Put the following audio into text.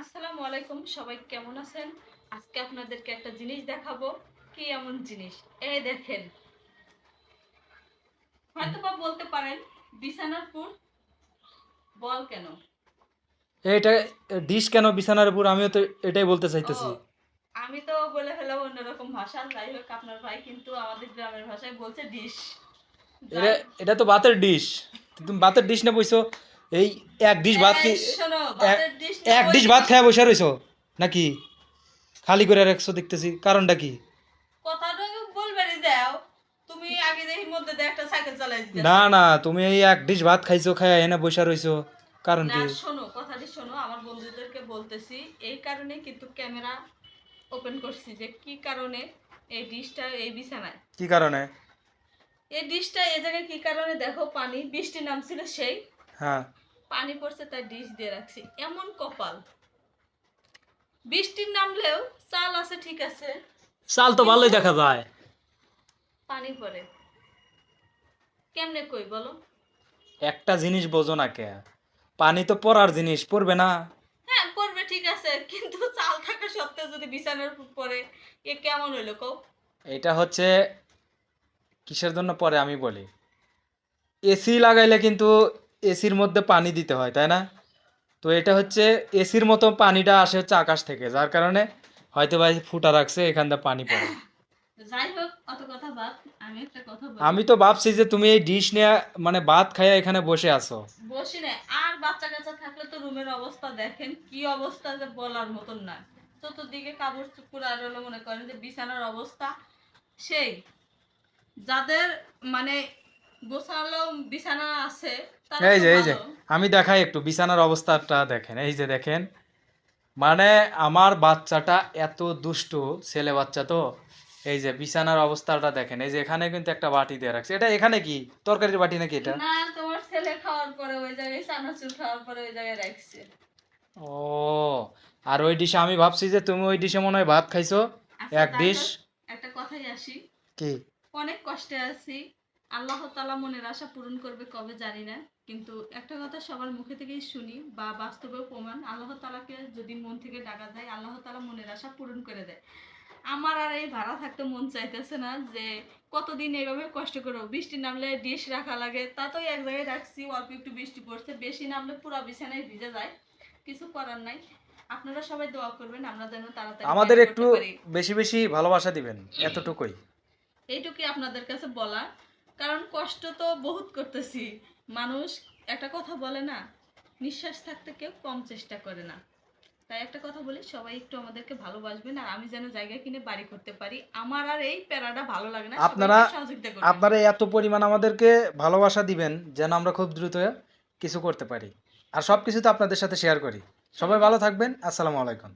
আসসালামু আলাইকুম সবাই কেমন আছেন? আজকে আপনাদেরকে একটা জিনিস দেখাবো। কি এমন জিনিস? এই দেখেন। হয়তো বা বলতে পারেন বিছানার পুর বল কেন? এইটা ডিশ কেন বিছানার উপর আমিও তো এটাই বলতে চাইতেছি। আমি তো বলে ফেলাম অন্যরকম ভাষা। যাই হোক আপনার ভাই কিন্তু আমাদের গ্রামের ভাষায় বলছে ডিশ। এটা এটা তো ভাতের ডিশ। তুমি ভাতের ডিশ না বইছো? এই এক ডিশ ভাত কি এক- ডিশ ভাত খেয়ে বসে রইছো? নাকি খালি করে রাখছো দেখতেছি কারণটা কি? না না তুমি এই এক ডিশ ভাত খাইছো খাই এনে বসে রইছো কারণ কি? শোনো কথাটি শোনো আমার বন্ধুদেরকে বলতেছি এই কারণে কিন্তু ক্যামেরা ওপেন করছি যে কি কারণে এই ডিশটা এই বিছানায়? কি কারণে? এই ডিশটা এই জায়গায় কি কারণে? দেখো পানি বৃষ্টি নামছিল সেই। হ্যাঁ। পানি পড়ছে তাই ডিশ দিয়ে রাখছি। এমন কপাল। বৃষ্টির নামলেও চাল আছে ঠিক আছে। চাল তো ভালোই দেখা যায়। পানি পড়ে। কেমনে কই বলো? একটা জিনিস বোঝো না কে। পানি তো পড়ার জিনিস পড়বে না। হ্যাঁ পড়বে ঠিক আছে। কিন্তু চাল থাকা সত্ত্বেও যদি বিছানার উপর পড়ে এ কেমন হইল কও? এটা হচ্ছে কিসের জন্য পরে আমি বলি। এসি লাগাইলে কিন্তু এসির মধ্যে পানি দিতে হয় তাই না? তো এটা হচ্ছে এসির মতো পানিটা আসে হচ্ছে আকাশ থেকে যার কারণে হয়তো ভাই ফুটা রাখছে এখান থেকে পানি পড়ে। আমি তো ভাবছি যে তুমি এই ডিশ নিয়ে মানে ভাত খাইয়া এখানে বসে আছো। বসি না আর বাচ্চা কাচ্চা থাকলে তো রুমের অবস্থা দেখেন কি অবস্থা যে বলার মতন না। চতুর্দিকে কাপড় চুপুর আর হলো মনে করেন যে বিছানার অবস্থা সেই। যাদের মানে গোছালো বিছানা আছে এই যে এই যে আমি দেখাই একটু বিছানার অবস্থাটা দেখেন। এই যে দেখেন মানে আমার বাচ্চাটা এত দুষ্টু ছেলে বাচ্চা তো। এই যে বিছানার অবস্থাটা দেখেন এই যে এখানে কিন্তু একটা বাটি দিয়ে রাখছে। এটা এখানে কি? তরকারির বাটি নাকি এটা? না তোমার ছেলে খাওয়ার পরে ওই জায়গায় চানাচুর খাওয়ার পরে ওই জায়গায় রাখছে। ও আর ওই ডিশে আমি ভাবছি যে তুমি ওই ডিশে মনে হয় ভাত খাইছো। আচ্ছা, এক ডিশ? একটা কথাই আসি। কি? অনেক কষ্টে আছি। আল্লাহ তালা মনের আশা পূরণ করবে কবে জানি না। কিন্তু একটা কথা সবার মুখে থেকেই শুনি বা বাস্তবেও প্রমাণ আল্লাহ তালাকে যদি মন থেকে ডাকা যায় আল্লাহ তালা মনের আশা পূরণ করে দেয়। আমার আর এই ভাড়া থাকতে মন চাইতেছে না যে কতদিন এইভাবে কষ্ট করব। বৃষ্টি নামলে ডিশ রাখা লাগে তা তো এক জায়গায় রাখছি অল্প একটু বৃষ্টি পড়ছে বেশি নামলে পুরো বিছানায় ভিজে যায়। কিছু করার নাই। আপনারা সবাই দোয়া করবেন আমরা যেন তাড়াতাড়ি আমাদের একটু বেশি বেশি ভালোবাসা দিবেন এতটুকুই। এইটুকুই আপনাদের কাছে বলা কারণ কষ্ট তো বহুত করতেছি। মানুষ একটা কথা বলে না নিঃশ্বাস থাকতে কেউ কম চেষ্টা করে না। তাই একটা কথা বলি সবাই একটু আমাদেরকে ভালোবাসবেন আর আমি যেন জায়গা কিনে বাড়ি করতে পারি। আমার আর এই প্যারাটা ভালো লাগে না আপনারা- আপনারা এত পরিমাণ আমাদেরকে ভালোবাসা দিবেন যেন আমরা খুব দ্রুত কিছু করতে পারি। আর সব কিছু তো আপনাদের সাথে শেয়ার করি। সবাই ভালো থাকবেন আসসালামু আলাইকুম।